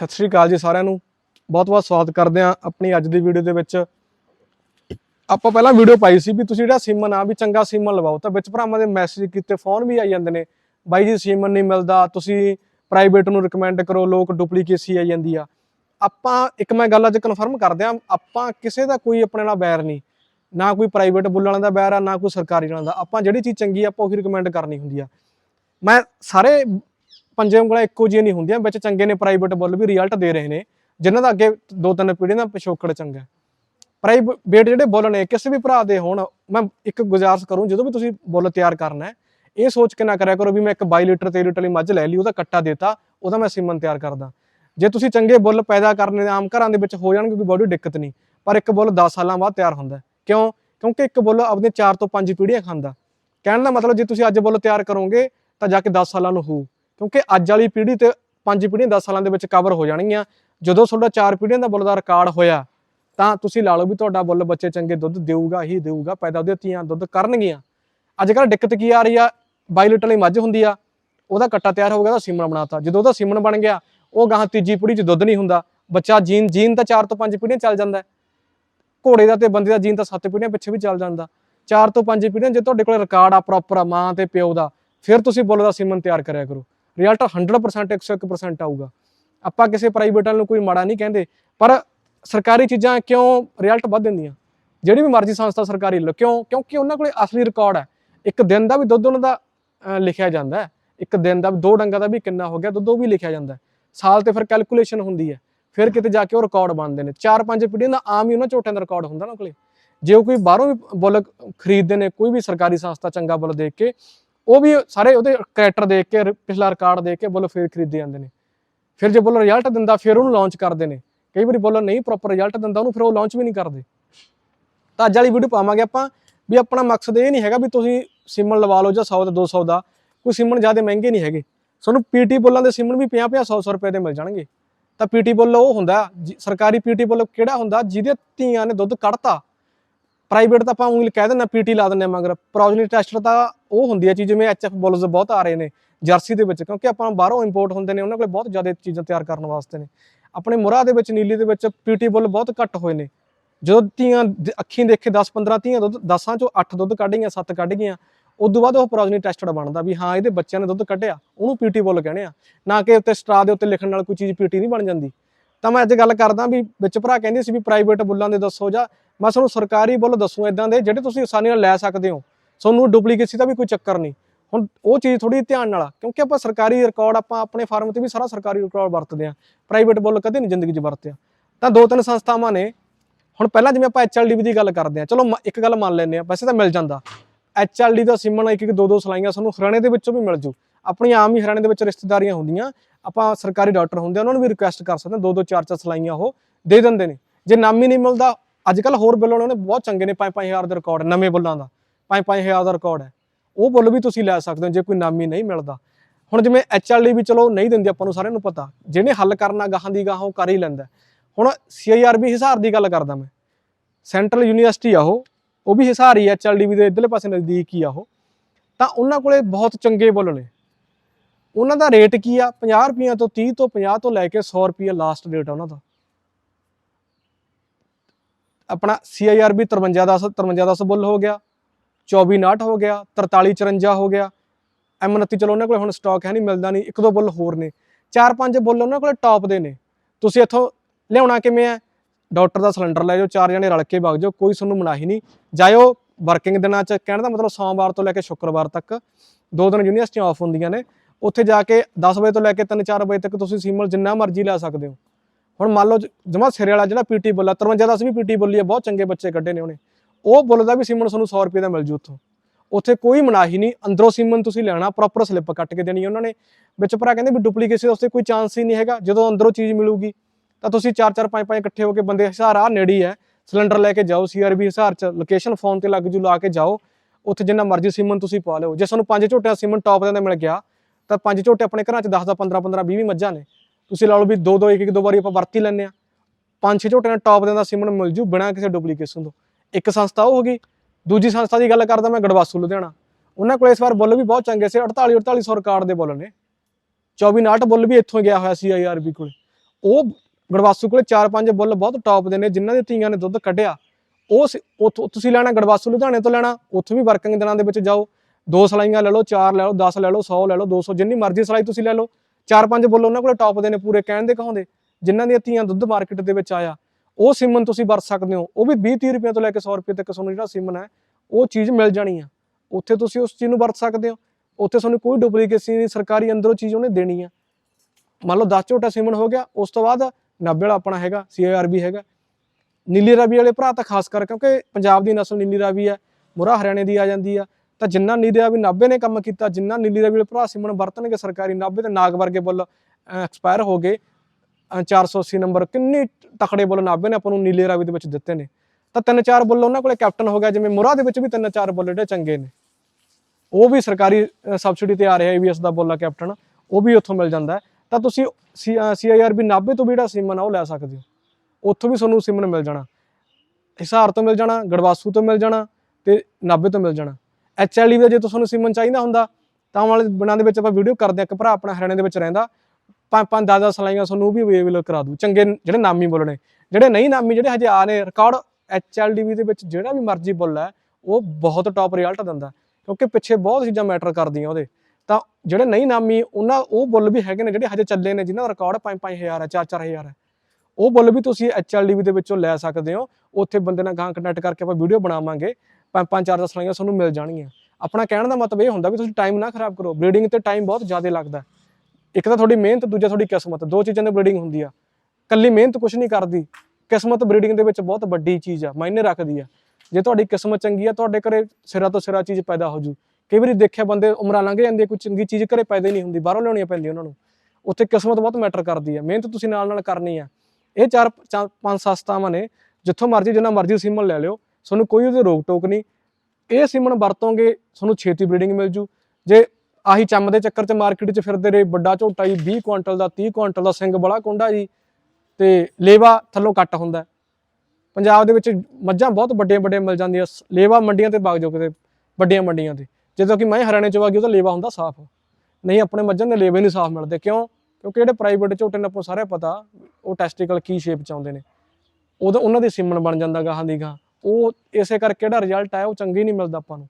ਸਤਿ ਸ਼੍ਰੀ ਅਕਾਲ ਜੀ ਸਾਰਿਆਂ ਨੂੰ। ਬਹੁਤ-ਬਹੁਤ ਸਵਾਗਤ ਕਰਦੇ ਆ ਆਪਣੀ ਅੱਜ ਦੀ ਵੀਡੀਓ ਦੇ ਵਿੱਚ। ਆਪਾਂ ਪਹਿਲਾਂ ਵੀਡੀਓ ਪਾਈ ਸੀ ਵੀ ਤੁਸੀਂ ਜਿਹੜਾ ਸਿਮਨ ਨਾ ਵੀ ਚੰਗਾ ਸਿਮਨ ਲਵਾਓ, ਤਾਂ ਵਿੱਚ ਭਰਾਵਾਂ ਦੇ ਮੈਸੇਜ ਕੀਤੇ ਫੋਨ ਵੀ ਆਈ ਜਾਂਦੇ ਨੇ। ਬਾਈ ਜੀ, ਸਿਮਨ ਨਹੀਂ ਮਿਲਦਾ, ਤੁਸੀਂ ਪ੍ਰਾਈਵੇਟ ਨੂੰ ਰეკਮੈਂਡ ਕਰੋ, ਲੋਕ ਡੁਪਲੀਕੇਸੀ ਆਈ ਜਾਂਦੀ ਆ। ਆਪਾਂ, ਇੱਕ ਮੈਂ ਗੱਲ ਅੱਜ ਕਨਫਰਮ ਕਰਦੇ ਆ ਆਪਾਂ ਕਿਸੇ ਦਾ ਕੋਈ ਆਪਣੇ ਨਾਲ ਬੈਰ ਨਹੀਂ। ਨਾ ਕੋਈ ਪ੍ਰਾਈਵੇਟ ਬੁੱਲਣ ਦਾ ਬੈਰ ਆ, ਨਾ ਕੋਈ ਸਰਕਾਰੀ ਨਾਲ ਦਾ। ਆਪਾਂ ਜਿਹੜੀ ਚੀਜ਼ ਚੰਗੀ ਆ, ਆਪਾਂ ਉਹੀ ਰეკਮੈਂਡ ਕਰਨੀ ਹੁੰਦੀ ਆ। ਮੈਂ ਸਾਰੇ ਪੰਜੇ ਉਂਗਲਾਂ ਇੱਕੋ ਜਿਹੀਆਂ ਨਹੀਂ ਹੁੰਦੀਆਂ, ਵਿੱਚ ਚੰਗੇ ਨੇ ਪ੍ਰਾਈਵੇਟ ਬੁੱਲ ਵੀ ਰਿਜ਼ਲਟ ਦੇ ਰਹੇ ਨੇ, ਜਿਨ੍ਹਾਂ ਦਾ ਅੱਗੇ ਦੋ ਤਿੰਨ ਪੀੜ੍ਹੀਆਂ ਦਾ ਪਿਛੋਕੜ ਚੰਗਾ ਪ੍ਰਾਈਵੇਟ ਜਿਹੜੇ ਬੁੱਲ ਨੇ, ਕਿਸੇ ਵੀ ਭਰਾ ਦੇ ਹੋਣ, ਮੈਂ ਇੱਕ ਗੁਜ਼ਾਰਿਸ਼ ਕਰੂੰ, ਜਦੋਂ ਵੀ ਤੁਸੀਂ ਬੁੱਲ ਤਿਆਰ ਕਰਨਾ ਹੈ, ਇਹ ਸੋਚ ਕੇ ਨਾ ਕਰਿਆ ਕਰੋ ਵੀ ਮੈਂ ਇੱਕ 22 ਲੀਟਰ 23 ਲੀਟਰ ਵਾਲੀ ਮੱਝ ਲੈ ਲਈ, ਉਹਦਾ ਕੱਟਾ ਦੇਤਾ, ਉਹਦਾ ਮੈਂ ਸੀਮਨ ਤਿਆਰ ਕਰਦਾ। ਜੇ ਤੁਸੀਂ ਚੰਗੇ ਬੁੱਲ ਪੈਦਾ ਕਰਨੇ ਆਮ ਘਰਾਂ ਦੇ ਵਿੱਚ ਹੋ ਜਾਣਗੇ, ਕੋਈ ਬੜੀ ਦਿੱਕਤ ਨਹੀਂ, ਪਰ ਇੱਕ ਬੁੱਲ 10 ਸਾਲਾਂ ਬਾਅਦ ਤਿਆਰ ਹੁੰਦਾ ਕਿਉਂ? ਕਿਉਂਕਿ ਇੱਕ ਬੁੱਲ ਆਪਣੇ 4 ਤੋਂ 5 ਪੀੜ੍ਹੀਆਂ ਖਾਂਦਾ। ਕਹਿਣ ਦਾ ਮਤਲਬ, ਜੇ ਤੁਸੀਂ ਅੱਜ ਬੁੱਲ ਤਿਆਰ ਕਰੋਗੇ, ਤਾਂ ਜਾ ਕੇ 10 ਸਾਲਾਂ ਨੂੰ ਹੋਊ। ਕਿਉਂਕਿ ਅੱਜ ਵਾਲੀ ਪੀੜ੍ਹੀ ਤੇ ਪੰਜ ਪੀੜ੍ਹੀਆਂ 10 ਸਾਲਾਂ ਦੇ ਵਿੱਚ ਕਵਰ ਹੋ ਜਾਣਗੀਆਂ। ਜਦੋਂ ਤੁਹਾਡਾ ਚਾਰ ਪੀੜ੍ਹੀਆਂ ਦਾ ਬੁੱਲ ਦਾ ਰਿਕਾਰਡ ਹੋਇਆ, ਤਾਂ ਤੁਸੀਂ ਲਾ ਲਓ ਵੀ ਤੁਹਾਡਾ ਬੁੱਲ ਬੱਚੇ ਚੰਗੇ ਦੁੱਧ ਦੇਊਗਾ, ਹੀ ਦੇਊਗਾ, ਪੈਦਾ ਉਹਦੇ ਧੀਆਂ ਦੁੱਧ ਕਰਨਗੀਆਂ। ਅੱਜ ਕੱਲ੍ਹ ਦਿੱਕਤ ਕੀ ਆ ਰਹੀ ਆ? 22 ਲੀਟਰ ਲਈ ਮੱਝ ਹੁੰਦੀ ਆ, ਉਹਦਾ ਕੱਟਾ ਤਿਆਰ ਹੋ ਗਿਆ ਤਾਂ ਸੀਮਨ ਬਣਾਤਾ। ਜਦੋਂ ਉਹਦਾ ਸੀਮਨ ਬਣ ਗਿਆ, ਉਹ ਗਾਹਾਂ ਤੀਜੀ ਪੀੜ੍ਹੀ 'ਚ ਦੁੱਧ ਨਹੀਂ ਹੁੰਦਾ। ਬੱਚਾ ਜੀਨ ਜੀਨ ਤਾਂ 4 ਤੋਂ 5 ਪੀੜ੍ਹੀਆਂ ਚੱਲ ਜਾਂਦਾ ਘੋੜੇ ਦਾ ਤੇ ਬੰਦੇ ਦਾ ਜੀਨ ਤਾਂ 7 ਪੀੜ੍ਹੀਆਂ ਪਿੱਛੇ ਵੀ ਚੱਲ ਜਾਂਦਾ। 4 ਤੋਂ 5 ਪੀੜ੍ਹੀਆਂ ਜੇ ਤੁਹਾਡੇ ਕੋਲ ਰਿਕਾਰਡ ਆ ਪ੍ਰੋਪਰ ਆ ਮਾਂ ਤੇ ਪਿਓ ਦਾ, ਫਿਰ ਤੁਸੀਂ ਬੁੱਲ ਦਾ ਸਿਮਨ ਤਿਆਰ ਕਰਿਆ ਕਰੋ। ਰਿਜ਼ਲਟ 100% 101% ਆਊਗਾ। ਆਪਾਂ ਕਿਸੇ ਪ੍ਰਾਈਵੇਟ ਵਾਲ ਨੂੰ ਕੋਈ ਮਾੜਾ ਨਹੀਂ ਕਹਿੰਦੇ, ਪਰ ਸਰਕਾਰੀ ਚੀਜ਼ਾਂ ਕਿਉਂ ਰਿਜ਼ਲਟ ਵੱਧ ਦਿੰਦੀਆਂ? ਜਿਹੜੀ ਵੀ ਮਰਜ਼ੀ ਸੰਸਥਾ ਸਰਕਾਰੀ ਲੋ, ਕਿਉਂ? ਕਿਉਂਕਿ ਉਹਨਾਂ ਕੋਲੇ ਅਸਲੀ ਰਿਕਾਰਡ ਹੈ। ਇੱਕ ਦਿਨ ਦਾ ਵੀ ਦੁੱਧ ਉਹਨਾਂ ਦਾ ਲਿਖਿਆ ਜਾਂਦਾ ਹੈ। ਇੱਕ ਦਿਨ ਦਾ ਦੋ ਡੰਗਾ ਦਾ ਵੀ ਕਿੰਨਾ ਹੋ ਗਿਆ, ਦੁੱਧ ਉਹ ਵੀ ਲਿਖਿਆ ਜਾਂਦਾ ਸਾਲ ਤੇ ਫਿਰ ਕੈਲਕੂਲੇਸ਼ਨ ਹੁੰਦੀ ਹੈ। ਫਿਰ ਕਿਤੇ ਜਾ ਕੇ ਉਹ ਰਿਕਾਰਡ ਬਣਦੇ ਨੇ। ਚਾਰ ਪੰਜ ਪੀੜ੍ਹੀਆਂ ਦਾ ਆਮ ਹੀ ਉਹਨਾਂ ਝੋਟਿਆਂ ਦਾ ਰਿਕਾਰਡ ਹੁੰਦਾ ਨਾ ਕੋਲੇ। ਜੇ ਉਹ ਕੋਈ ਬਾਹਰੋਂ ਵੀ ਬੁੱਲ ਖਰੀਦਦੇ ਨੇ, ਕੋਈ ਵੀ ਸਰਕਾਰੀ ਸੰਸਥਾ ਚੰਗਾ ਬੁੱਲ ਦੇਖ ਕੇ ਉਹ ਵੀ ਸਾਰੇ ਉਹਦੇ ਕਰੈਕਟਰ ਦੇਖ ਕੇ, ਪਿਛਲਾ ਰਿਕਾਰਡ ਦੇਖ ਕੇ ਬੁੱਲ ਫਿਰ ਖਰੀਦੇ ਜਾਂਦੇ ਨੇ। ਫਿਰ ਜੇ ਬੁੱਲ ਰਿਜ਼ਲਟ ਦਿੰਦਾ, ਫਿਰ ਉਹਨੂੰ ਲਾਂਚ ਕਰਦੇ ਨੇ। ਕਈ ਵਾਰੀ ਬੁੱਲ ਨਹੀਂ ਪ੍ਰੋਪਰ ਰਿਜ਼ਲਟ ਦਿੰਦਾ, ਉਹਨੂੰ ਫਿਰ ਉਹ ਲਾਂਚ ਵੀ ਨਹੀਂ ਕਰਦੇ। ਤਾਂ ਅੱਜ ਵਾਲੀ ਵੀਡੀਓ ਪਾਵਾਂਗੇ ਆਪਾਂ ਵੀ ਆਪਣਾ ਮਕਸਦ ਇਹ ਨਹੀਂ ਹੈਗਾ ਵੀ ਤੁਸੀਂ ਸਿਮਨ ਲਵਾ ਲਓ ਜਾਂ 100 ਤੇ 200 ਦਾ। ਕੋਈ ਸਿਮਨ ਜ਼ਿਆਦਾ ਮਹਿੰਗੇ ਨਹੀਂ ਹੈਗੇ। ਤੁਹਾਨੂੰ ਪੀਟੀ ਬੁੱਲਾਂ ਦੇ ਸਿਮਨ ਵੀ 50 50 100 100 ਰੁਪਏ ਦੇ ਮਿਲ ਜਾਣਗੇ। ਤਾਂ ਪੀਟੀ ਬੁੱਲ ਉਹ ਹੁੰਦਾ, ਜਿ- ਸਰਕਾਰੀ ਪੀਟੀ ਬੁੱਲ ਕਿਹੜਾ ਹੁੰਦਾ, ਜਿਹਦੇ ਧੀਆਂ ਨੇ ਦੁੱਧ ਕੱਢਤਾ ਪ੍ਰਾਈਵੇਟ ਤਾਂ ਆਪਾਂ ਉਂਗਲ ਕਹਿ ਦਿੰਦੇ ਪੀਟੀ ਲਾ ਦਿੰਦੇ ਹਾਂ ਮਗਰ। ਪ੍ਰੋਜਨੀ ਟੈਸਟਰ ਤਾਂ ਉਹ ਹੁੰਦੀ ਹੈ ਚੀਜ਼ ਜਿਵੇਂ ਐਚਐਫ ਬੁੱਲਸ ਬਹੁਤ ਆ ਰਹੇ ਨੇ ਜਰਸੀ ਦੇ ਵਿੱਚ, ਕਿਉਂਕਿ ਆਪਾਂ ਬਾਹਰੋਂ ਇੰਪੋਰਟ ਹੁੰਦੇ ਨੇ, ਉਹਨਾਂ ਕੋਲ ਬਹੁਤ ਜ਼ਿਆਦਾ ਚੀਜ਼ਾਂ ਤਿਆਰ ਕਰਨ ਵਾਸਤੇ ਨੇ। ਆਪਣੇ ਮੁਰਾ ਦੇ ਵਿੱਚ, ਨੀਲੀ ਦੇ ਵਿੱਚ ਪੀਟੀ ਬੁੱਲ ਬਹੁਤ ਘੱਟ ਹੋਏ ਨੇ। ਜਦੋਂ ਧੀਆਂ ਦ- ਅੱਖੀਂ ਦੇਖੇ 10 15 ਧੀਆਂ ਦੁੱਧ 10ਾਂ ਚੋਂ 8 ਦੁੱਧ ਕੱਢ ਗਈਆਂ 7 ਕੱਢ ਗਈਆਂ ਉਸ ਤੋਂ ਬਾਅਦ ਉਹ ਪ੍ਰੋਜਨੀ ਟੈਸਟਡ ਬਣਦਾ ਵੀ ਹਾਂ, ਇਹਦੇ ਬੱਚਿਆਂ ਨੇ ਦੁੱਧ ਕੱਢਿਆ, ਉਹਨੂੰ ਪੀਟੀ ਬੁੱਲ ਕਹਿੰਦੇ ਆ। ਨਾ ਕਿ ਉੱਤੇ ਸਟਰਾ ਦੇ ਉੱਤੇ ਲਿਖਣ ਨਾਲ ਕੋਈ ਚੀਜ਼ ਪੀਟੀ ਨਹੀਂ ਬਣ ਜਾਂਦੀ। ਤਾਂ ਮੈਂ ਅੱਜ ਗੱਲ ਕਰਦਾ ਵੀ ਵਿੱਚ ਭਰਾ ਕਹਿੰਦੇ ਸੀ ਵੀ ਪ੍ਰਾਈਵੇਟ ਬੁੱਲਾਂ ਦੇ ਦੱਸੋ ਜਾਂ ਮੈਂ ਤੁਹਾਨੂੰ ਸਰਕਾਰੀ ਬੁੱਲ ਦੱਸੂ ਇਦਾਂ ਦੇ, ਜਿਹੜੇ ਤੁਸੀਂ ਆਸਾਨੀ ਨਾਲ ਲੈ ਸਕਦੇ ਹੋ। ਤੁਹਾਨੂੰ ਡੁਪਲੀਕੇਸੀ ਦਾ ਵੀ ਕੋਈ ਚੱਕਰ ਨਹੀਂ। ਹੁਣ ਉਹ ਚੀਜ਼ ਥੋੜੀ ਧਿਆਨ ਨਾਲ ਕਿਉਂਕਿ ਆਪਾਂ ਸਰਕਾਰੀ ਰਿਕਾਰਡ ਆਪਾਂ ਆਪਣੇ ਫਾਰਮ ਤੇ ਵੀ ਸਾਰਾ ਸਰਕਾਰੀ ਰਿਕਾਰਡ ਵਰਤਦੇ ਆ ਪ੍ਰਾਈਵੇਟ ਬੁੱਲ ਕਦੇ ਨਹੀਂ ਜ਼ਿੰਦਗੀ 'ਚ ਵਰਤਿਆ। ਤਾਂ ਦੋ ਤਿੰਨ ਸੰਸਥਾਵਾਂ ਨੇ। ਹੁਣ ਪਹਿਲਾਂ ਜਿਵੇਂ ਆਪਾਂ ਐਚਐਲਡੀ ਦੀ ਗੱਲ ਕਰਦੇ ਆ ਚਲੋ ਮ- ਇੱਕ ਗੱਲ ਮੰਨ ਲੈਂਦੇ ਆ ਵੈਸੇ ਤਾਂ ਮਿਲ ਜਾਂਦਾ। ਐਚਐਲਡੀ ਦਾ ਸਿਮਣ ਇੱਕ ਇੱਕ ਦੋ ਦੋ ਸਲਾਈਆਂ ਸਾਨੂੰ ਹਰਿਆਣੇ ਦੇ ਵਿੱਚੋਂ ਵੀ ਮਿਲ ਜੂ। ਆਪਣੀ ਆਮ ਹੀ ਹਰਿਆਣੇ ਦੇ ਵਿੱਚ ਰਿਸ਼ਤੇਦਾਰੀਆਂ ਹੁੰਦੀਆਂ। ਆਪਾਂ ਸਰਕਾਰੀ ਡਾਕਟਰ ਹੁੰਦੇ ਆ, ਉਹਨਾਂ ਨੂੰ ਵੀ ਰਿਕੁਐਸਟ ਕਰ ਸਕਦੇ ਹਾਂ ਦੋ ਦੋ ਚਾਰ ਚਾਰ ਸਲਾਈਆਂ ਉਹ ਦੇ ਦਿੰਦੇ ਨੇ। ਜੇ ਨਾਮੀ ਨਹੀਂ ਮਿਲਦਾ ਅੱਜ ਕੱਲ ਹੋਰ ਬਿੱਲ ਉਹਨਾਂ ਨੇ ਬਹੁਤ ਚੰਗੇ ਨੇ 5-5000 ਦੇ ਰਿਕਾਰਡ ਨਵੇਂ ਬੁੱਲਾਂ ਦਾ 5-5000 ਦਾ ਰਿਕਾਰਡ ਹੈ। ਉਹ ਬੁੱਲ ਵੀ ਤੁਸੀਂ ਲੈ ਸਕਦੇ ਹੋ, ਜੇ ਕੋਈ ਨਾਮੀ ਨਹੀਂ ਮਿਲਦਾ। ਹੁਣ ਜਿਵੇਂ ਐਚਐਲਡੀ ਵੀ ਚਲੋ ਨਹੀਂ ਦਿੰਦੇ ਆਪਾਂ ਨੂੰ ਸਾਰਿਆਂ ਨੂੰ ਪਤਾ, ਜਿਹਨੇ ਹੱਲ ਕਰਨਾ ਗਾਹਾਂ ਦੀ ਗਾਹਾਂ, ਉਹ ਕਰ ਹੀ ਲੈਂਦਾ ਹੁਣ ਸੀਆਈਆਰਬੀ ਹਿਸਾਰ ਦੀ ਗੱਲ ਕਰਦਾ ਮੈਂ। ਸੈਂਟਰਲ ਯੂਨੀਵਰਸਿਟੀ ਆ ਉਹ ਉਹ ਵੀ ਹਿਸਾਰ ਹੀ ਐਚਐਲਡੀ ਵੀ ਦੇ ਇਧਰਲੇ ਪਾਸੇ ਨਜ਼ਦੀਕ ਹੀ ਆ ਉਹ। ਤਾਂ ਉਹਨਾਂ ਕੋਲੇ ਬਹੁਤ ਚੰਗੇ ਬੁੱਲ ਨੇ। ਉਹਨਾਂ ਦਾ ਰੇਟ ਕੀ ਆ? 50 ਰੁਪਈਆ ਤੋਂ 30 ਤੋਂ 50 ਤੋਂ ਲੈ ਕੇ 100 ਰੁਪਈਆ ਲਾਸਟ ਰੇਟ ਆ ਉਹਨਾਂ ਦਾ। ਆਪਣਾ CIRB 5310 5310 ਬੁੱਲ ਹੋ ਗਿਆ 2459 ਹੋ ਗਿਆ 4354 ਹੋ ਗਿਆ। M29 ਚਲੋ ਉਹਨਾਂ ਕੋਲ ਹੁਣ ਸਟਾਕ ਹੈ ਨਹੀਂ ਮਿਲਦਾ ਨਹੀਂ ਇੱਕ ਦੋ ਬੁੱਲ ਹੋਰ ਨੇ। ਚਾਰ ਪੰਜ ਬੁੱਲ ਉਹਨਾਂ ਕੋਲ ਟੌਪ ਦੇ ਨੇ। ਤੁਸੀਂ ਇੱਥੋਂ ਲਿਆਉਣਾ ਕਿਵੇਂ ਹੈ? ਡਾਕਟਰ ਦਾ ਸਿਲੰਡਰ ਲੈ ਜਾਓ, ਚਾਰ ਜਣੇ ਰਲ ਕੇ ਵਗ ਜਾਓ, ਕੋਈ ਤੁਹਾਨੂੰ ਮਨਾਹੀ ਨਹੀਂ ਜਾਇਓ ਵਰਕਿੰਗ ਦਿਨਾਂ ਚ, ਕਹਿਣ ਦਾ ਮਤਲਬ ਸੋਮਵਾਰ ਤੋਂ ਲੈ ਕੇ ਸ਼ੁੱਕਰਵਾਰ ਤੱਕ। ਦੋ ਦਿਨ ਯੂਨੀਵਰਸਿਟੀਆਂ ਆਫ ਹੁੰਦੀਆਂ ਨੇ। ਉੱਥੇ ਜਾ ਕੇ 10 ਵਜੇ ਤੋਂ ਲੈ ਕੇ 3-4 ਵਜੇ ਤੱਕ ਤੁਸੀਂ ਸੀਮਲ ਜਿੰਨਾ ਮਰਜ਼ੀ ਲੈ ਸਕਦੇ ਹੋ। ਹੁਣ ਮੰਨ ਲਓ ਜਮਾ ਸਿਰੇ ਵਾਲਾ ਜਿਹੜਾ ਪੀਟੀ ਬੁੱਲ ਆ 53 10 ਵੀ ਪੀਟੀ ਬੁੱਲੀ ਆ, ਬਹੁਤ ਚੰਗੇ ਬੱਚੇ ਕੱਢੇ ਨੇ ਉਹਨੇ। ਉਹ ਬੁੱਲ ਦਾ ਵੀ ਸੀਮਨ ਤੁਹਾਨੂੰ 100 ਰੁਪਏ ਦਾ ਮਿਲ ਜੂ ਉੱਥੋਂ। ਉੱਥੇ ਕੋਈ ਮਨਾਹੀ ਨਹੀਂ, ਅੰਦਰੋਂ ਸੀਮਨ ਤੁਸੀਂ ਲੈਣਾ ਪ੍ਰੋਪਰ ਸਲਿੱਪ ਕੱਟ ਕੇ ਦੇਣੀ ਉਹਨਾਂ ਨੇ। ਵਿੱਚ ਭਰਾ ਕਹਿੰਦੇ ਵੀ ਡੁਪਲੀਕੇਸ਼ਨ ਦਾ ਕੋਈ ਚਾਂਸ ਹੀ ਨਹੀਂ ਹੈਗਾ, ਜਦੋਂ ਅੰਦਰੋਂ ਚੀਜ਼ ਮਿਲੂਗੀ, ਤਾਂ ਤੁਸੀਂ 4-4 5-5 ਇਕੱਠੇ ਹੋ ਕੇ ਬੰਦੇ ਹਿਸਾਰ ਆ ਨੇੜੇ ਹੈ ਸਿਲੰਡਰ ਲੈ ਕੇ ਜਾਓ ਸੀਆਰਬੀ ਹਿਸਾਰ ਚ ਲੋਕੇਸ਼ਨ ਫੋਨ ਤੇ ਲੱਗ ਜੂ, ਲਾ ਕੇ ਜਾਓ। ਉੱਥੇ ਜਿੰਨਾ ਮਰਜ਼ੀ ਸੀਮਨ ਤੁਸੀਂ ਪਾ ਲਿਓ। ਜੇ ਤੁਹਾਨੂੰ ਪੰਜ ਝੋਟਿਆਂ ਸੀਮਨ ਟੌਪ ਦਾ ਮਿਲ ਗਿਆ, ਤਾਂ ਪੰਜ ਝੋਟੇ ਆਪਣੇ ਘਰਾਂ ਚ 10 ਦਾ 15 15 20 20 ਮੱਝਾਂ ਨੇ। ਤੁਸੀਂ ਲਾ ਲਓ ਵੀ ਦੋ ਦੋ ਇੱਕ ਇੱਕ ਦੋ ਵਾਰੀ ਆਪਾਂ ਵਰਤ ਹੀ ਲੈਂਦੇ ਆ ਪੰਜ ਛੇ ਝੋਟਿਆਂ ਦਾ ਟੌਪ ਦਾ ਸੀਮਨ ਮਿਲ ਜੂ ਬਿਨਾਂ ਕਿਸੇ ਡੁਪਲੀਕੇਸ਼ਨ ਤੋਂ। ਇੱਕ ਸੰਸਥਾ ਉਹ ਹੋ ਗਈ ਦੂਜੀ ਸੰਸਥਾ ਦੀ ਗੱਲ ਕਰਦਾ ਮੈਂ ਗੜਵਾਸੂ, ਲੁਧਿਆਣਾ। ਉਹਨਾਂ ਕੋਲ ਇਸ ਵਾਰ ਬੁੱਲ ਵੀ ਬਹੁਤ ਚੰਗੇ ਸੀ 48 4800 ਰਿਕਾਰਡ ਦੇ ਬੁੱਲ ਨੇ। 24 ਨਾਟ ਬੁੱਲ ਵੀ ਇੱਥੋਂ ਗਿਆ ਹੋਇਆ ਸੀ ਆਈਆਰਬੀ ਕੋਲ। ਉਹ ਗੜਵਾਸੂ ਕੋਲੇ 4-5 ਬੁੱਲ ਬਹੁਤ ਟੌਪ ਦੇ ਨੇ, ਜਿਨ੍ਹਾਂ ਦੇ ਧੀਆਂ ਨੇ ਦੁੱਧ ਕੱਢਿਆ। ਉਹ ਤੁਸੀਂ ਲੈਣਾ ਗੜਵਾਸੂ, ਲੁਧਿਆਣੇ ਤੋਂ ਲੈਣਾ, ਉੱਥੇ ਵੀ ਵਰਕਿੰਗ ਦਿਨਾਂ ਦੇ ਵਿੱਚ ਜਾਓ। ਦੋ ਸਲਾਈਆਂ ਲੈ ਲਓ, ਚਾਰ ਲੈ ਲਓ 10 ਲੈ ਲਓ 100 ਲੈ ਲਓ 200 ਜਿੰਨੀ ਮਰਜ਼ੀ ਸਲਾਈ ਤੁਸੀਂ ਲੈ ਲਓ। ਚਾਰ ਪੰਜ ਬੁੱਲ ਉਹਨਾਂ ਕੋਲੇ ਟੌਪ ਦੇ ਨੇ ਪੂਰੇ ਕਹਿਣ ਦੇ ਕਹਾਉਂਦੇ, ਜਿਨ੍ਹਾਂ ਦੀਆਂ ਧੀਆਂ ਦੁੱਧ ਮਾਰਕੀਟ ਦੇ ਵਿੱਚ ਆਇਆ। ਉਹ ਸਿਮਨ ਤੁਸੀਂ ਵਰਤ ਸਕਦੇ ਹੋ। ਉਹ ਵੀ 20 30 ਰੁਪਏ ਤੋਂ ਲੈ ਕੇ 100 ਰੁਪਏ ਤੱਕ ਤੁਹਾਨੂੰ ਜਿਹੜਾ ਸਿਮਨ ਹੈ, ਉਹ ਚੀਜ਼ ਮਿਲ ਜਾਣੀ ਆ। ਉੱਥੇ ਤੁਸੀਂ ਉਸ ਚੀਜ਼ ਨੂੰ ਵਰਤ ਸਕਦੇ ਹੋ। ਉੱਥੇ ਤੁਹਾਨੂੰ ਕੋਈ ਡੁਪਲੀਕੇਸੀ ਨਹੀਂ, ਸਰਕਾਰੀ ਅੰਦਰੋਂ ਚੀਜ਼ ਉਹਨੇ ਦੇਣੀ ਆ। ਮੰਨ ਲਓ 10 ਝੋਟਾ ਸਿਮਨ ਹੋ ਗਿਆ, ਉਸ ਤੋਂ ਬਾਅਦ 90 ਵਾਲਾ ਆਪਣਾ ਹੈਗਾ ਸੀਆਰਬੀ ਹੈਗਾ। ਨੀਲੀ ਰਾਵੀ ਵਾਲੇ ਭਰਾ ਤਾਂ ਖਾਸ ਕਰ, ਕਿਉਂਕਿ ਪੰਜਾਬ ਦੀ ਨਸਲ ਨੀਲੀ ਰਾਵੀ ਹੈ ਮੁਰਾ ਹਰਿਆਣੇ ਦੀ ਆ ਜਾਂਦੀ ਆ। ਤਾਂ ਜਿੰਨਾ ਨੀਲੀ ਰਾਵੀ 90 ਨੇ ਕੰਮ ਕੀਤਾ, ਜਿੰਨਾ ਨੀਲੀ ਰਾਵੀ ਵਾਲੇ ਭਰਾ ਸਿਮਨ ਵਰਤਣਗੇ ਸਰਕਾਰੀ 90 ਤੇ ਨਾਗ ਵਰਗੇ ਬੁੱਲ ਐਕਸਪਾਇਰ ਹੋ ਗਏ, ਅਹ 480 ਨੰਬਰ ਕਿੰਨੀ ਤਕੜੇ ਬੁੱਲ 90 ਨੇ ਆਪਾਂ ਨੂੰ ਨੀਲੇ ਰਾਵੀ ਦੇ ਵਿੱਚ ਦਿੱਤੇ ਨੇ। ਤਾਂ ਤਿੰਨ ਚਾਰ ਬੁੱਲ ਉਹਨਾਂ ਕੋਲੇ ਕੈਪਟਨ ਹੋ ਗਿਆ, ਜਿਵੇਂ ਮੁਰਾ ਦੇ ਵਿੱਚ ਵੀ ਤਿੰਨ ਚਾਰ ਬੁੱਲ ਜਿਹੜੇ ਚੰਗੇ ਨੇ। ਉਹ ਵੀ ਸਰਕਾਰੀ ਸਬਸਿਡੀ ਤੇ ਆ ਰਿਹਾ ਏਵੀਐਸ ਦਾ ਬੁੱਲ ਕੈਪਟਨ ਉਹ ਵੀ ਉੱਥੋਂ ਮਿਲ ਜਾਂਦਾ ਤਾਂ ਤੁਸੀਂ ਸੀਆਈਆਰਬੀ 90 ਤੋਂ ਵੀ ਜਿਹੜਾ ਸਿਮਨ ਆ ਉਹ ਲੈ ਸਕਦੇ ਹੋ। ਉੱਥੋਂ ਵੀ ਤੁਹਾਨੂੰ ਸਿਮਨ ਮਿਲ ਜਾਣਾ। ਹਿਸਾਰ ਤੋਂ ਮਿਲ ਜਾਣਾ, ਗੜਵਾਸੂ ਤੋਂ ਮਿਲ ਜਾਣਾ ਤੇ 90 ਤੋਂ ਮਿਲ ਜਾਣਾ। ਐਚਐਲਡੀ ਦਾ ਜੇ ਤੁਹਾਨੂੰ ਸਿਮਨ ਚਾਹੀਦਾ ਹੁੰਦਾ, ਤਾਂ ਵਾਲੇ ਦਿਨਾਂ ਦੇ ਵਿੱਚ ਆਪਾਂ ਵੀਡੀਓ ਕਰਦੇ ਹਾਂ, ਇੱਕ ਭਰਾ ਆਪਣਾ ਹਰਿਆਣੇ ਦੇ ਵਿੱਚ ਰਹਿੰਦਾ। ਪੰਜ ਪੰਜ 10 10 ਸਲਾਈਆਂ ਤੁਹਾਨੂੰ ਵੀ ਅਵੇਲੇਬਲ ਕਰਾ ਦੂ ਚੰਗੇ ਜਿਹੜੇ ਨਾਮੀ ਬੁੱਲ ਨੇ, ਜਿਹੜੇ ਨਹੀਂ ਨਾਮੀ, ਜਿਹੜੇ ਹਜੇ ਆ ਨੇ ਰਿਕਾਰਡ ਐਚਐਲਡੀਵੀ ਦੇ ਵਿੱਚ ਜਿਹੜਾ ਵੀ ਮਰਜ਼ੀ ਬੁੱਲ ਹੈ ਉਹ ਬਹੁਤ ਟੌਪ ਰਿਜ਼ਲਟ ਦਿੰਦਾ ਕਿਉਂਕਿ ਪਿੱਛੇ ਬਹੁਤ ਚੀਜ਼ਾਂ ਮੈਟਰ ਕਰਦੀਆਂ ਉਹਦੇ। ਤਾਂ ਜਿਹੜੇ ਨਹੀਂ ਨਾਮੀ, ਉਹਨਾਂ, ਉਹ ਬੁੱਲ ਵੀ ਹੈਗੇ ਨੇ, ਜਿਹੜੇ ਹਜੇ ਚੱਲੇ ਨੇ, ਜਿਨ੍ਹਾਂ ਦਾ ਰਿਕਾਰਡ 5-5000 ਹੈ 4-4000 ਹੈ। ਉਹ ਬੁੱਲ ਵੀ ਤੁਸੀਂ ਐਚਐਲਡੀਵੀ ਦੇ ਵਿੱਚੋਂ ਲੈ ਸਕਦੇ ਹੋ। ਉੱਥੇ ਬੰਦੇ ਨਾਲ ਗਾਂ ਕਨੈਕਟ ਕਰਕੇ ਆਪਾਂ ਵੀਡੀਓ ਬਣਾਵਾਂਗੇ। ਪੰਜ ਪੰਜ ਚਾਰ ਦਸ ਸਲਾਈਆਂ ਤੁਹਾਨੂੰ ਮਿਲ ਜਾਣਗੀਆਂ। ਆਪਣਾ ਕਹਿਣ ਦਾ ਮਤਲਬ ਇਹ ਹੁੰਦਾ ਵੀ ਤੁਸੀਂ ਟਾਈਮ ਨਾ ਖਰਾਬ ਕਰੋ। ਬਰੀਡਿੰਗ ਤੇ ਟਾਈਮ ਬਹੁਤ ਜ਼ਿਆਦਾ ਲੱਗਦਾ। ਇੱਕ ਤਾਂ ਤੁਹਾਡੀ ਮਿਹਨਤ, ਦੂਜਾ ਤੁਹਾਡੀ ਕਿਸਮਤ। ਦੋ ਚੀਜ਼ਾਂ ਦੀ ਬਰੀਡਿੰਗ ਹੁੰਦੀ ਆ। ਕੱਲੀ ਮਿਹਨਤ ਕੁਝ ਨਹੀਂ ਕਰਦੀ। ਕਿਸਮਤ ਬਰੀਡਿੰਗ ਦੇ ਵਿੱਚ ਬਹੁਤ ਵੱਡੀ ਚੀਜ਼ ਆ, ਮਾਇਨੇ ਰੱਖਦੀ ਆ। ਜੇ ਤੁਹਾਡੀ ਕਿਸਮਤ ਚੰਗੀ ਆ, ਤੁਹਾਡੇ ਘਰੇ ਸਿਰਾ ਤੋਂ ਸਿਰਾ ਚੀਜ਼ ਪੈਦਾ ਹੋ ਜੂ। ਕਈ ਵਾਰੀ ਦੇਖਿਆ ਬੰਦੇ ਉਮਰਾਂ ਲੰਘ ਜਾਂਦੀ ਕੋਈ ਚੰਗੀ ਚੀਜ਼ ਘਰੇ ਪੈਦਾ ਹੀ ਨਹੀਂ ਹੁੰਦੀ। ਬਾਹਰੋਂ ਲਿਆਉਣੀ ਪੈਂਦੀ ਉਹਨਾਂ ਨੂੰ। ਉੱਥੇ ਕਿਸਮਤ ਬਹੁਤ ਮੈਟਰ ਕਰਦੀ ਆ। ਮਿਹਨਤ ਤੁਸੀਂ ਨਾਲ ਨਾਲ ਕਰਨੀ ਆ। ਇਹ ਚਾਰ ਪੰਜ ਸਸਤਾਵਾਂ ਨੇ। ਜਿੱਥੋਂ ਮਰਜ਼ੀ, ਜਿੰਨਾ ਮਰਜ਼ੀ ਸਿਮਨ ਲੈ ਲਿਓ। ਤੁਹਾਨੂੰ ਕੋਈ ਉਹਦੇ ਰੋਕ ਟੋਕ ਨਹੀਂ। ਇਹ ਸਿਮਨ ਵਰਤੋਗੇ ਤੁਹਾਨੂੰ ਛੇਤੀ ਬਰੀਡਿੰਗ ਮਿਲ ਜੂ। ਜੇ ਆਹੀ ਚੰਮ ਦੇ ਚੱਕਰ 'ਚ ਮਾਰਕੀਟ 'ਚ ਫਿਰਦੇ ਰਹੇ, ਵੱਡਾ ਝੋਟਾ ਜੀ 20 ਕੁਇੰਟਲ ਦਾ 30 ਕੁਇੰਟਲ ਦਾ, ਸਿੰਘ ਬੜਾ ਕੁੰਡਾ ਜੀ, ਤੇ ਲੇਵਾ ਥੱਲੋਂ ਕੱਟ ਹੁੰਦਾ। ਪੰਜਾਬ ਦੇ ਵਿੱਚ ਮੱਝਾਂ ਬਹੁਤ ਵੱਡੀਆਂ ਵੱਡੀਆਂ ਮਿਲ ਜਾਂਦੀਆਂ। ਸ- ਲੇਵਾ ਮੰਡੀਆਂ ਤੇ ਵਗ ਜਾਓ ਕਿਤੇ, ਵੱਡੀਆਂ ਮੰਡੀਆਂ ਤੇ। ਜਦੋਂ ਕਿ ਮੈਂ ਹਰਿਆਣੇ ਚ ਵਾਗੀ, ਉਹਦਾ ਲੇਵਾ ਹੁੰਦਾ ਸਾਫ਼। ਨਹੀਂ, ਆਪਣੇ ਮੱਝਾਂ ਦੇ ਲੇਵੇ ਨਹੀਂ ਸਾਫ਼ ਮਿਲਦੇ। ਕਿਉਂ? ਕਿਉਂਕਿ ਜਿਹੜੇ ਪ੍ਰਾਈਵੇਟ ਝੋਟੇ ਨੇ, ਆਪਾਂ ਨੂੰ ਸਾਰੇ ਪਤਾ, ਉਹ ਟੈਸਟੀਕਲ ਕੀ ਸ਼ੇਪ ਚ ਆਉਂਦੇ ਨੇ। ਉਦੋਂ ਉਹਨਾਂ ਦੀ ਸਿਮਣ ਬਣ ਜਾਂਦਾ ਗਾਹਾਂ ਦੀ ਗਾਂ। ਉਹ ਇਸੇ ਕਰਕੇ ਜਿਹੜਾ ਰਿਜ਼ਲਟ ਆਇਆ, ਉਹ ਚੰਗੀ ਨਹੀਂ ਮਿਲਦਾ ਆਪਾਂ ਨੂੰ।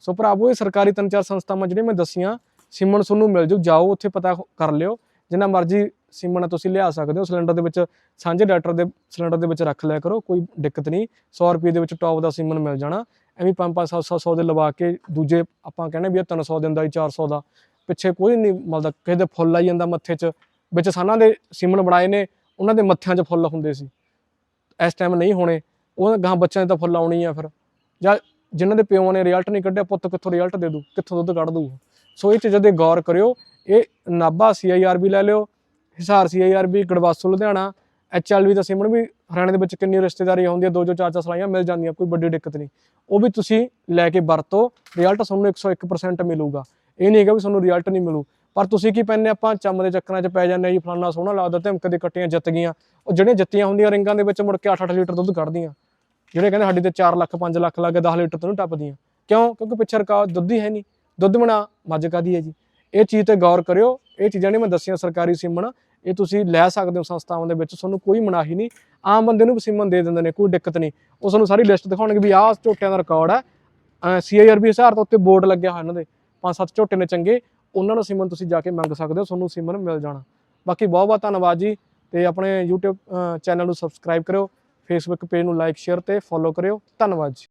ਸੋ ਭਰਾਵੋ, ਇਹ ਸਰਕਾਰੀ ਤਿੰਨ ਚਾਰ ਸੰਸਥਾਵਾਂ ਜਿਹੜੀਆਂ ਮੈਂ ਦੱਸੀਆਂ ਸਿਮਣ ਤੁਹਾਨੂੰ ਮਿਲ ਜੂ, ਜਾਓ, ਉੱਥੇ ਪਤਾ ਕਰ ਲਿਓ। ਜਿੰਨਾ ਮਰਜ਼ੀ ਸਿਮਣ ਤੁਸੀਂ ਲਿਆ ਸਕਦੇ ਹੋ ਸਿਲੰਡਰ ਦੇ ਵਿੱਚ ਸਾਂਝੇ ਡਾਕਟਰ ਦੇ ਸਿਲੰਡਰ ਦੇ ਵਿੱਚ ਰੱਖ ਲਿਆ ਕਰੋ, ਕੋਈ ਦਿੱਕਤ ਨਹੀਂ। 100 ਰੁਪਏ ਦੇ ਵਿੱਚ ਟੌਪ ਦਾ ਸਿਮਨ ਮਿਲ ਜਾਣਾ। ਐਵੇਂ 5-5 700 ਦੇ ਲਵਾ ਕੇ ਦੂਜੇ ਆਪਾਂ ਕਹਿੰਦੇ ਵੀ ਇਹ 300 ਦਿੰਦਾ ਹੀ 400 ਦਾ। ਪਿੱਛੇ ਕੋਈ ਨਹੀਂ ਮਤਲਬ ਕਿਸੇ ਦੇ ਫੁੱਲ ਆਈ ਜਾਂਦਾ ਮੱਥੇ 'ਚ। ਵਿੱਚ ਸਾਨਾਂ ਦੇ ਸਿਮਨ ਬਣਾਏ ਨੇ, ਉਹਨਾਂ ਦੇ ਮੱਥਿਆਂ 'ਚ ਫੁੱਲ ਹੁੰਦੇ ਸੀ। ਇਸ ਟਾਈਮ ਨਹੀਂ ਹੋਣੇ। ਉਹ ਗਾਂ ਬੱਚਿਆਂ ਦੀ ਤਾਂ ਫੁੱਲ ਆਉਣੀ ਆ ਫਿਰ। ਜਾਂ ਜਿਨ੍ਹਾਂ ਦੇ ਪਿਓ ਨੇ ਰਿਜ਼ਲਟ ਨਹੀਂ ਕੱਢਿਆ, ਪੁੱਤ ਕਿੱਥੋਂ ਰਿਜ਼ਲਟ ਦੇ ਦੂ? ਕਿੱਥੋਂ ਦੁੱਧ ਕੱਢ ਦੂ? ਸੋ ਇਹ ਚੀਜ਼ਾਂ ਦੇ ਗੌਰ ਕਰਿਓ। ਇਹ ਨਾਭਾ ਸੀਆਈਆਰਬੀ ਲੈ ਲਿਓ। ਹਿਸਾਰ ਸੀਆਈਆਰਬੀ ਗੜਵਾਸੂ, ਲੁਧਿਆਣਾ। ਐਚਐਲਵੀ ਦਾ ਸਿਮਣ ਵੀ ਹਰਿਆਣੇ ਦੇ ਵਿੱਚ ਕਿੰਨੀ ਰਿਸ਼ਤੇਦਾਰੀ ਹੁੰਦੀ ਹੈ ਦੋ ਜੋ ਚਾਰ ਚਾਰ ਸਲਾਈਆਂ ਮਿਲ ਜਾਂਦੀਆਂ, ਕੋਈ ਵੱਡੀ ਦਿੱਕਤ ਨਹੀਂ। ਉਹ ਵੀ ਤੁਸੀਂ ਲੈ ਕੇ ਵਰਤੋ। ਰਿਜ਼ਲਟ ਤੁਹਾਨੂੰ 101% ਮਿਲੂਗਾ। ਇਹ ਨਹੀਂ ਹੈਗਾ ਵੀ ਤੁਹਾਨੂੰ ਰਿਜ਼ਲਟ ਨਹੀਂ ਮਿਲੂ। ਪਰ ਤੁਸੀਂ ਕੀ ਪੈਂਦੇ ਆਪਾਂ ਚੰਮ ਦੇ ਚੱਕਰਾਂ 'ਚ ਪੈ ਜਾਂਦੇ ਆ ਜੀ, ਫਲਾਨਾ ਸੋਹਣਾ ਲੱਗਦਾ, ਧਮਕ ਦੇ ਕੱਟੀਆਂ ਜਿੱਤ ਗਈਆਂ। ਉਹ ਜਿਹੜੀਆਂ ਜਿੱਤੀਆਂ ਹੁੰਦੀਆਂ, ਰਿੰਗਾਂ ਦੇ ਵਿੱਚ ਮੁੜ ਕੇ 8-8 ਲੀਟਰ ਦੁੱਧ ਕੱਢਦੀਆਂ। ਜਿਹੜੇ ਕਹਿੰਦੇ ਸਾਡੀ ਤੇ 4 ਲੱਖ 5 ਲੱਖ ਲੱਗੇ 10 ਲੀਟਰ ਤੋਂ ਨਹੀਂ ਟੱਪਦੀਆਂ। ਕਿਉਂ? ਕਿਉਂਕਿ ਪਿੱਛੇ ਰਿਕਾਰਡ ਦੁੱਧ ਹੀ ਹੈ ਨਹੀਂ। ਦੁੱਧ ਬਣਾ, ਮੱਝ ਕਾਦੀ ਹੈ ਜੀ? ਇਹ ਚੀਜ਼ ਤੇ ਗੌਰ ਕਰਿਓ। ਇਹ ਚੀਜ਼ਾਂ ਨੇ ਮੈਂ ਦੱਸੀਆਂ ਸਰਕਾਰੀ ਸਿਮਣ। ਇਹ ਤੁਸੀਂ ਲੈ ਸਕਦੇ ਹੋ ਸੰਸਥਾਵਾਂ ਦੇ ਵਿੱਚ। ਤੁਹਾਨੂੰ ਕੋਈ ਮਨਾਹੀ ਨਹੀਂ। ਆਮ ਬੰਦੇ ਨੂੰ ਵੀ ਸਿਮਨ ਦੇ ਦਿੰਦੇ ਨੇ, ਕੋਈ ਦਿੱਕਤ ਨਹੀਂ। ਉਹ ਤੁਹਾਨੂੰ ਸਾਰੀ ਲਿਸਟ ਦਿਖਾਉਣਗੇ ਵੀ ਆਹ ਝੋਟਿਆਂ ਦਾ ਰਿਕਾਰਡ ਹੈ। ਸੀਆਈਆਰਬੀ ਹਿਸਾਰ ਤੋਂ ਉੱਤੇ ਬੋਰਡ ਲੱਗਿਆ ਹੋਇਆ ਇਹਨਾਂ ਦੇ। ਪੰਜ ਸੱਤ ਝੋਟੇ ਨੇ ਚੰਗੇ। ਉਹਨਾਂ ਨੂੰ ਸੀਮਨ ਤੁਸੀਂ ਜਾ ਕੇ ਮੰਗ ਸਕਦੇ ਹੋ। ਤੁਹਾਨੂੰ ਸੀਮਨ ਮਿਲ ਜਾਣਾ। ਬਾਕੀ ਬਹੁਤ ਬਹੁਤ ਧੰਨਵਾਦ ਜੀ। ਤੇ ਆਪਣੇ YouTube ਚੈਨਲ ਨੂੰ ਸਬਸਕ੍ਰਾਈਬ ਕਰਿਓ। ਫੇਸਬੁੱਕ ਪੇਜ ਨੂੰ ਲਾਈਕ ਸ਼ੇਅਰ ਤੇ ਫੋਲੋ ਕਰਿਓ। ਧੰਨਵਾਦ ਜੀ।